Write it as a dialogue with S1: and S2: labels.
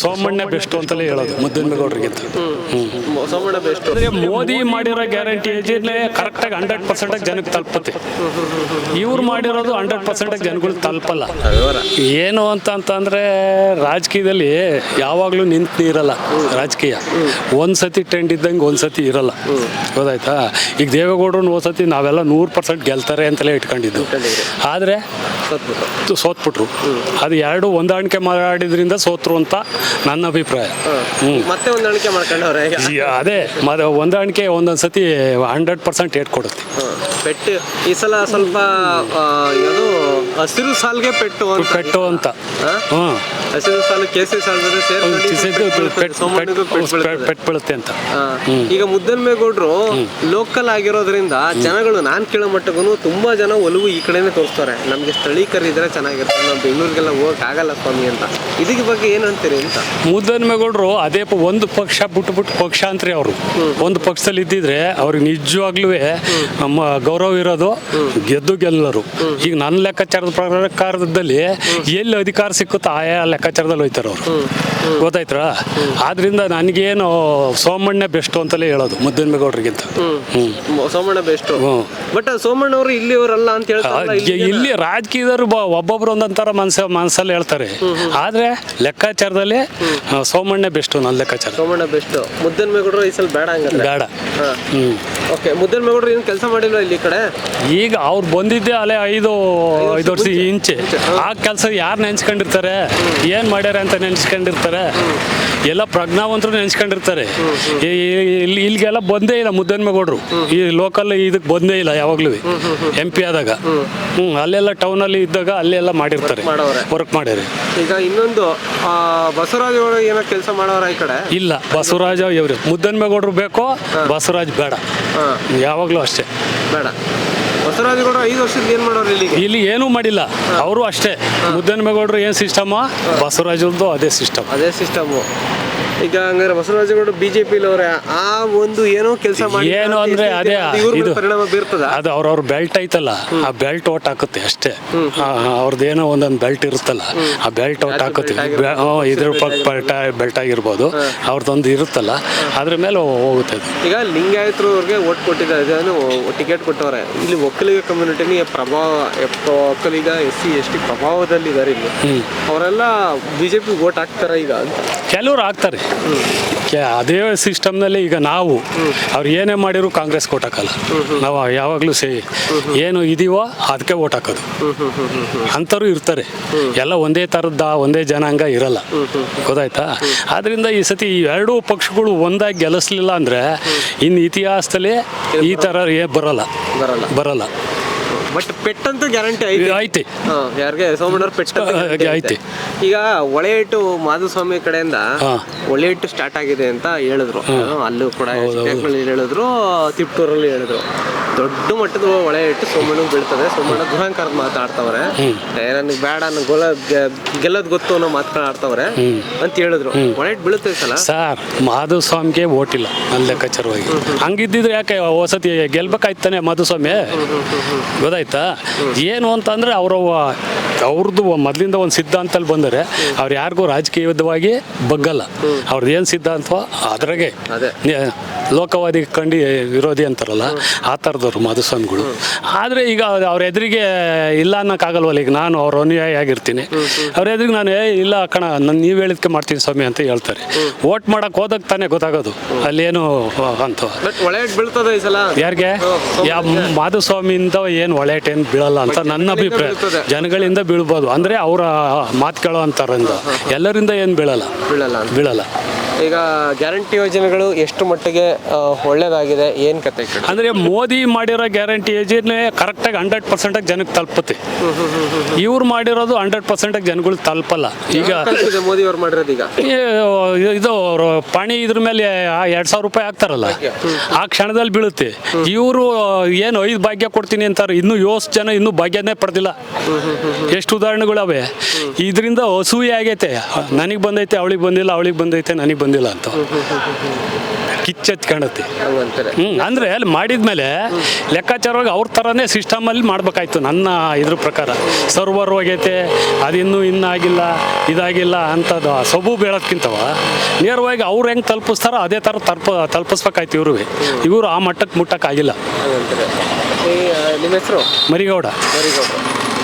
S1: Somanna best ಅಂತಲೇ ಹೇಳೋದು. ಮುದ್ದನಗೌಡರಿಗಿಂತ ಹ್ಞೂ
S2: ಸೋಮಣ್ಣ ಬೆಸ್ಟ್
S1: ಅಂದ್ರೆ ಮೋದಿ ಮಾಡಿರೋ ಗ್ಯಾರಂಟಿ ಏಜಿನೇ ಕರೆಕ್ಟಾಗಿ ಹಂಡ್ರೆಡ್ ಪರ್ಸೆಂಟಾಗಿ ಜನಕ್ಕೆ ತಲುಪುತ್ತೆ. ಇವ್ರು ಮಾಡಿರೋದು ಹಂಡ್ರೆಡ್ ಪರ್ಸೆಂಟಾಗಿ ಜನಗಳು ತಲುಪಲ್ಲ. ಏನು ಅಂತ ಅಂತಂದ್ರೆ ರಾಜಕೀಯದಲ್ಲಿ ಯಾವಾಗಲೂ ನಿಂತು ಇರಲ್ಲ ರಾಜಕೀಯ. ಒಂದ್ಸತಿ ಟ್ರೆಂಡ್ ಇದ್ದಂಗೆ ಒಂದ್ಸತಿ ಇರಲ್ಲ. ಗೊತ್ತಾಯ್ತಾ? ಈಗ ದೇವೇಗೌಡರು ಒಂದ್ಸತಿ ಸತಿ ನಾವೆಲ್ಲ ನೂರು ಪರ್ಸೆಂಟ್ ಗೆಲ್ತಾರೆ ಅಂತಲೇ ಇಟ್ಕೊಂಡಿದ್ದು. ಆದರೆ ಸೋತ್ಬಿಟ್ರು. ಅದು ಎರಡು ಹೊಂದಾಣಿಕೆ ಮಾಡಿದ್ರಿಂದ ಸೋತ್ರು ಅಂತ ನನ್ನ ಅಭಿಪ್ರಾಯ. ಹ್ಞೂ
S2: ಮತ್ತೆ ಹೊಂದಾಣಿಕೆ ಮಾಡ್ಕೊಂಡವ್ರೆ
S1: ಈ- ಅದೇ ಮತ್ತೆ ಹೊಂದಾಣಿಕೆ ಒಂದೊಂದು ಸತಿ ಹಂಡ್ರೆಡ್ ಪರ್ಸೆಂಟ್ ಏಟ್ ಕೊಡುತ್ತೆ.
S2: ಪೆಟ್ಟು ಈ ಸಲ ಸ್ವಲ್ಪ ಆ, ಹಸಿರು ಸಾಲ್ಗೆ ಪೆಟ್ಟು ಅಂತ.
S1: ಪೆಟ್ಟು ಅಂತ.
S2: ಹಾ?
S1: ಹ್ಞೂ
S2: ಹಸಿರು ಸಾಲು ಕೇಸರಿ ಸಾಲು ಜೊತೆ ಸೇರ್ಕೊಂಡು
S1: ಬೀಳುತ್ತೆ ಅಂತ.
S2: ಈಗ ಮುದ್ದನ್ಮೇಗೌಡರು ಲೋಕಲ್ ಆಗಿರೋದ್ರಿಂದ ಜನಗಳು ನಾನ್ ಕೇಳೋ ಮಟ್ಟಗೂ ತುಂಬಾ ಜನ ಒಲವು ಈ ಕಡೆನೆ ತೋರಿಸ್ತಾರೆ. ನಮ್ಗೆ ಸ್ಥಳೀಕರಿದ್ರೆ ಚೆನ್ನಾಗಿರುತ್ತೆ ನಾವು ಬೆಂಗಳೂರಿಗೆಲ್ಲ ಹೋಗಕ್ ಆಗಲ್ಲ ಸ್ವಾಮಿ ಅಂತ. ಇದಕ್ಕೆ ಬಗ್ಗೆ ಏನ್ ಅಂತೀರಿ ಅಂತ?
S1: ಮುದ್ದನ್ಮೇಗೌಡರು ಅದೇ ಒಂದು ಪಕ್ಷ ಬಿಟ್ಟು ಬಿಟ್ಟು ಪಕ್ಷಾಂತರಿ ಅವರು. ಒಂದು ಪಕ್ಷದಲ್ಲಿ ಇದ್ದಿದ್ರೆ ಅವ್ರಿಗೆ ನಿಜವಾಗ್ಲೂ ನಮ್ಮ ಗೌರವ ಇರೋದು ಗೆದ್ದು ಗೆಲ್ಲರು. ಈಗ ನನ್ನ ಲೆಕ್ಕಾಚಾರದ ಪ್ರಕಾರದಲ್ಲಿ ಎಲ್ಲಿ ಅಧಿಕಾರ ಸಿಕ್ಕುತ್ತೋ ಆಯಾ ಲೆಕ್ಕಾಚಾರದಲ್ಲಿ ಹೋಯ್ತಾರೆ ಅವರು. ಗೊತ್ತಾಯ್ತಾ ಆದ್ರಿಂದ ನನಗೇನು ಸೋಮಣ್ಣ ಬೆಸ್ಟ್ ಅಂತಲೇ ಹೇಳೋದು
S2: ಮುದ್ದನಬೇಗೌಡರಿಗಿಂತ ಸೋಮಣ್ಣ ಬೆಸ್ಟ್. ಬಟ್ ಸೋಮಣ್ಣ ಅವರು ಇಲ್ಲಿಯವರಲ್ಲ ಅಂತ
S1: ಹೇಳ್ತಾರೆ
S2: ಇಲ್ಲಿ
S1: ರಾಜಕೀಯದವರು ಒಬ್ಬೊಬ್ರು ಒಂದೊಂಥರ ಮನಸ್ಸ ಮನಸ್ಸಲ್ಲಿ ಹೇಳ್ತಾರೆ. ಆದ್ರೆ ಲೆಕ್ಕಾಚಾರದಲ್ಲಿ ಸೋಮಣ್ಣ ಬೆಸ್ಟ್ ನನ್ನ ಲೆಕ್ಕಾಚಾರ.
S2: ಸೋಮಣ್ಣ ಬೆಸ್ಟ್ ಮುದ್ದನಬೇಗೌಡರು ಈ ಸಲ ಬೇಡ
S1: ಬೇಡ
S2: ಓಕೆ ಮುದ್ದನಬೇಗೌಡರು ಏನು ಕೆಲಸ ಮಾಡಿಲ್ಲ ಇಲ್ಲಿ ಕಡೆ?
S1: ಈಗ ಅವ್ರು ಬಂದಿದ್ದೆ ಅಲೆ ಐದು ಐದು ವರ್ಷ ಇಂಚೆ ಆ ಕೆಲಸ ಯಾರು ನೆನ್ಸ್ಕೊಂಡಿರ್ತಾರೆ? ಏನ್ ಮಾಡ್ಯಾರ ಅಂತ ನೆನ್ಸ್ಕೊಂಡಿರ್ತಾರೆ. ಎಲ್ಲ ಪ್ರಜ್ಞಾವಂತರು ನೆನ್ಸ್ಕೊಂಡಿರ್ತಾರೆ. ಇಲ್ಲಿ ಇಲ್ಲಿಗೆಲ್ಲ ಬಂದೇ ಇಲ್ಲ ಮುದ್ದನ್ಮೇಗೌಡರು. ಈ ಲೋಕಲ್ ಇದಕ್ಕೆ ಬಂದೇ ಇಲ್ಲ ಯಾವಾಗಲೂ. ಎಂ ಪಿ ಆದಾಗ. ಹ್ಞೂ ಅಲ್ಲೆಲ್ಲ ಟೌನಲ್ಲಿ ಇದ್ದಾಗ ಅಲ್ಲೆಲ್ಲ ಮಾಡಿರ್ತಾರೆ. ವರ್ಕ್ ಮಾಡ್ಯಾರೆ.
S2: ಈಗ ಇನ್ನೊಂದು ಬಸವರಾಜ್ ಅವರು ಏನೋ ಕೆಲಸ ಮಾಡೋರ ಈ ಕಡೆ?
S1: ಇಲ್ಲ ಬಸವರಾಜ ಇವ್ರು ಮುದ್ದನ್ಮೇಗೌಡರು ಬೇಕೋ ಬಸವರಾಜ್ ಬೇಡ. ಯಾವಾಗಲೂ ಅಷ್ಟೇ.
S2: ಬೇಡ. ಬಸವರಾಜ್ ಗೌಡ ಐದು ವರ್ಷದ ಏನು ಮಾಡೋರು ಇಲ್ಲಿಗೆ?
S1: ಇಲ್ಲಿ ಏನೂ ಮಾಡಿಲ್ಲ. ಅವರು ಅಷ್ಟೇ. ಮುದ್ದನ್ಮೇಗೌಡರು ಏನು ಸಿಸ್ಟಮ ಬಸವರಾಜ್ ಅದೇ ಸಿಸ್ಟಮ್
S2: ಅದೇ ಸಿಸ್ಟಮು ಈಗ ಹಂಗಾರೆ ಬಸವರಾಜಗೌಡ ಬಿಜೆಪಿ ಅವರೇ ಆ ಒಂದು ಏನೋ ಕೆಲಸ ಮಾಡಿ
S1: ಏನು ಅಂದ್ರೆ ಅದೇ ಇದು
S2: ಪರಿಣಾಮ ಬೀರ್ತದ.
S1: ಅದು ಅವ್ರವ್ರ ಬೆಲ್ಟ್ ಐತಲ್ಲ ಆ ಬೆಲ್ಟ್ ಓಟ್ ಹಾಕುತ್ತೆ ಅಷ್ಟೇ. ಅವ್ರದ್ದೇನೋ ಒಂದೊಂದು ಬೆಲ್ಟ್ ಇರುತ್ತಲ್ಲ ಆ ಬೆಲ್ಟ್ ಓಟ್ ಹಾಕುತ್ತೆ. ಬೆ- ಹ್ಮ್, ಇದ್ರ ಬೆಲ್ಟ್ ಆಗಿರ್ಬೋದು. ಅವ್ರದ್ದೊಂದು ಇರುತ್ತಲ್ಲ ಅದ್ರ ಮೇಲೆ ಹೋಗುತ್ತೆ ಅದು.
S2: ಈಗ ಲಿಂಗಾಯತರು ಅವ್ರಿಗೆ ಓಟ್ ಕೊಟ್ಟಿದ್ದಾರೆ ಟಿಕೆಟ್ ಕೊಟ್ಟವ್ರೆ. ಇಲ್ಲಿ ಒಕ್ಕಲಿಗ ಕಮ್ಯುನಿಟಿನಿ ಪ್ರಭಾವ ಎಪ್ಪ- Vokkaliga S C S T ಪ್ರಭಾವದಲ್ಲಿದ್ದಾರೆ ಇಲ್ಲಿ. ಅವರೆಲ್ಲ ಬಿಜೆಪಿ ಓಟ್ ಹಾಕ್ತಾರ ಈಗ ಅಂತ.
S1: ಕೆಲವ್ರು ಆಗ್ತಾರೆ ಕೆ- ಅದೇ ಸಿಸ್ಟಮ್ನಲ್ಲಿ ಈಗ ನಾವು ಅವ್ರು ಏನೇ ಮಾಡಿದ್ರು ಕಾಂಗ್ರೆಸ್ ಓಟ್ ಹಾಕಲ್ಲ ನಾವು ಯಾವಾಗಲೂ ಸೇ ಏನು ಇದೀವೋ ಅದಕ್ಕೆ ಓಟ್ ಹಾಕೋದು. ಅಂಥವ್ರು ಇರ್ತಾರೆ. ಎಲ್ಲ ಒಂದೇ ಥರದ ಒಂದೇ ಜನಾಂಗ ಇರಲ್ಲ. ಗೊತ್ತಾಯ್ತಾ? ಆದ್ರಿಂದ ಈ ಸತಿ ಎರಡೂ ಪಕ್ಷಗಳು ಒಂದಾಗಿ ಗೆಲ್ಲಿಸ್ಲಿಲ್ಲ ಅಂದ್ರೆ ಇನ್ನು ಇತಿಹಾಸದಲ್ಲಿ ಈ ಥರ ಬರಲ್ಲ.
S2: ಬರಲ್ಲ.
S1: ಬರಲ್ಲ.
S2: ಬಟ್ ಪೆಟ್ಟಂತೂ ಗ್ಯಾರಂಟಿ ಐತೆ.
S1: ಐತೆ.
S2: ಯಾರಿಗೆ? ಸೋಮಣ್ಣವ್ರ ಪೆಟ್ಟ
S1: ಐತೆ.
S2: ಈಗ ಒಳೆ ಇಟ್ಟು ಮಾಧುಸ್ವಾಮಿ ಕಡೆಯಿಂದ
S1: ಹಾ.
S2: ಒಳೆ ಇಟ್ಟು ಸ್ಟಾರ್ಟ್ ಆಗಿದೆ ಅಂತ ಹೇಳಿದ್ರು. ಅಲ್ಲೂ ಕೂಡ ಹೇಳಿದ್ರು ತಿಪ್ಟೂರಲ್ಲಿ ಹೇಳಿದ್ರು. ದೊಡ್ಡ ಮಟ್ಟದ ಒಳೆ ಇಟ್ಟು ಸೋಮಣ್ಣ ಬೀಳ್ತದೆ ಸೋಮಣ್ಣ ದುರಹಂಕಾರದ ಮಾತಾಡ್ತವ್ರೆ ನನಗೆ ಬೇಡ ನನಗೆ ಗೊಲ ಗೆಲ್ಲೋದ್ ಗೊತ್ತು ಅನ್ನೋ ಮಾತಾಡ್ತವ್ರೆ ಅಂತ ಹೇಳಿದ್ರು. ಒಳೆ ಇಟ್ಟು ಬೀಳುತ್ತೆ ಸಲ.
S1: ಸರ್ ಮಾಧುಸ್ವಾಮಿಗೆ ಓಟಿಲ್ಲ ನನ್ನ ಲೆಕ್ಕಾಚಾರವಾಗಿ ಹಂಗಿದ್ದಿದ್ರೆ ಯಾಕೆ ವಸತಿ ಗೆಲ್ಬೇಕಾಯ್ತಾನೆ ಮಾಧುಸ್ವಾಮಿ? ಗೊತ್ತಾಯ್ತಾ? ಏನು ಅಂತಂದ್ರೆ ಅವರ ಅವ್ರದ್ದು ಮೊದಲಿಂದ ಒಂದು ಸಿದ್ಧಾಂತಲ್ಲಿ ಬಂದರೆ ಅವ್ರು ಯಾರಿಗೂ ರಾಜಕೀಯವಾಗಿ ಬಗ್ಗಲ್ಲ. ಅವ್ರದ್ದು ಏನು ಸಿದ್ಧಾಂತವೋ ಅದ್ರಾಗೆ ಲೋಕವಾದಿ ಕಂಡು ವಿರೋಧಿ ಅಂತಾರಲ್ಲ ಆ ಥರದವ್ರು ಮಾಧುಸ್ವಾಮಿಗಳು ಆದರೆ ಈಗ ಅವ್ರ ಎದುರಿಗೆ ಇಲ್ಲ ಅನ್ನೋಕ್ಕಾಗಲ್ವಲ್ಲ ಈಗ ನಾನು ಅವ್ರ ಅನುಯಾಯಿ ಆಗಿರ್ತೀನಿ. ಅವ್ರ ಎದುರಿಗೆ ನಾನು ಏ ಇಲ್ಲ ಕಣ ನಾನು ನೀವು ಹೇಳಿದ್ಕೆ ಮಾಡ್ತೀನಿ ಸ್ವಾಮಿ ಅಂತ ಹೇಳ್ತಾರೆ. ಓಟ್ ಮಾಡಕ್ಕೆ ಹೋದಾಗ ತಾನೇ ಗೊತ್ತಾಗೋದು ಅಲ್ಲೇನು ಅಂತ. ಯಾರಿಗೆ? ಯಾ ಮಾಧುಸ್ವಾಮಿಯಿಂದ ಏನು ಒಳ್ಳೆಟ್ ಏನು ಬೀಳಲ್ಲ ಅಂತ ನನ್ನ ಅಭಿಪ್ರಾಯ. ಜನಗಳಿಂದ ಬೀಳ್ಬೋದು. ಅಂದರೆ ಅವರ ಮಾತು ಕೇಳೋ ಅಂತಾರಿಂದ ಎಲ್ಲರಿಂದ ಏನು ಬೀಳಲ್ಲ?
S2: ಬೀಳಲ್ಲ
S1: ಬೀಳಲ್ಲ.
S2: ಈಗ ಗ್ಯಾರಂಟಿ ಯೋಜನೆಗಳು ಎಷ್ಟು ಮಟ್ಟಿಗೆ ಒಳ್ಳೇದಾಗಿದೆ ಏನ್ ಕತೆ
S1: ಅಂದರೆ ಮೋದಿ ಮಾಡಿರೋ ಗ್ಯಾರಂಟಿ ಯೋಜನೆ ಕರೆಕ್ಟಾಗಿ ಹಂಡ್ರೆಡ್ ಪರ್ಸೆಂಟಾಗಿ ಜನಕ್ಕೆ ತಲುಪುತ್ತೆ. ಇವ್ರು ಮಾಡಿರೋದು ಹಂಡ್ರೆಡ್ ಪರ್ಸೆಂಟಾಗಿ ಜನಗಳು ತಲುಪಲ್ಲ. ಈಗ
S2: ಮೋದಿ ಅವ್ರು ಮಾಡಿರೋದು ಈಗ?
S1: ಇದು ಅವರು ಪಾಣಿ ಇದ್ರ ಮೇಲೆ ಎರಡು ಸಾವಿರ ರೂಪಾಯಿ ಹಾಕ್ತಾರಲ್ಲ. ಆ ಕ್ಷಣದಲ್ಲಿ ಬೀಳುತ್ತೆ. ಇವರು ಏನು ಐದು ಭಾಗ್ಯ ಕೊಡ್ತೀನಿ ಅಂತಾರೆ. ಇನ್ನೂ ಯೋಸ್ ಜನ ಇನ್ನೂ ಭಾಗ್ಯನೇ ಪಡೆದಿಲ್ಲ. ಎಷ್ಟು ಉದಾಹರಣೆಗಳವೆ. ಇದರಿಂದ ಅಸೂಯೆ ಆಗೈತೆ. ನನಗೆ ಬಂದೈತೆ ಅವಳಿಗೆ ಬಂದಿಲ್ಲ ಅವಳಿಗೆ ಬಂದೈತೆ ನನಗೆ ಬಂದಿಲ್ಲ ಅಂತ. ಕಿಚ್ಚೆತ್
S2: ಕಾಣುತ್ತೆ.
S1: ಹ್ಞೂ ಅಂದರೆ ಅಲ್ಲಿ ಮಾಡಿದ್ಮೇಲೆ ಲೆಕ್ಕಾಚಾರವಾಗಿ ಅವ್ರ ಥರನೇ ಸಿಸ್ಟಮಲ್ಲಿ ಮಾಡ್ಬೇಕಾಯ್ತು ನನ್ನ ಇದ್ರ ಪ್ರಕಾರ. ಸರ್ವರ್ ಹೋಗೈತೆ ಅದಿನ್ನೂ ಇನ್ನಾಗಿಲ್ಲ ಇದಾಗಿಲ್ಲ ಅಂಥದ್ದು ಆ ಸೊಬು ಬೀಳೋದ್ಕಿಂತವ ನೇರವಾಗಿ ಅವ್ರು ಹೆಂಗೆ ತಲುಪಿಸ್ತಾರೋ ಅದೇ ಥರ ತಲುಪ ತಲುಪಿಸ್ಬೇಕಾಯ್ತು ಇವರು ಇವರು ಆ ಮಟ್ಟಕ್ಕೆ ಮುಟ್ಟಕ್ಕಾಗಿಲ್ಲ.
S2: ನಿಮ್ಮ ಹೆಸರು?
S1: ಮರಿಗೌಡ.
S2: ಮರಿಗೌಡ್ರು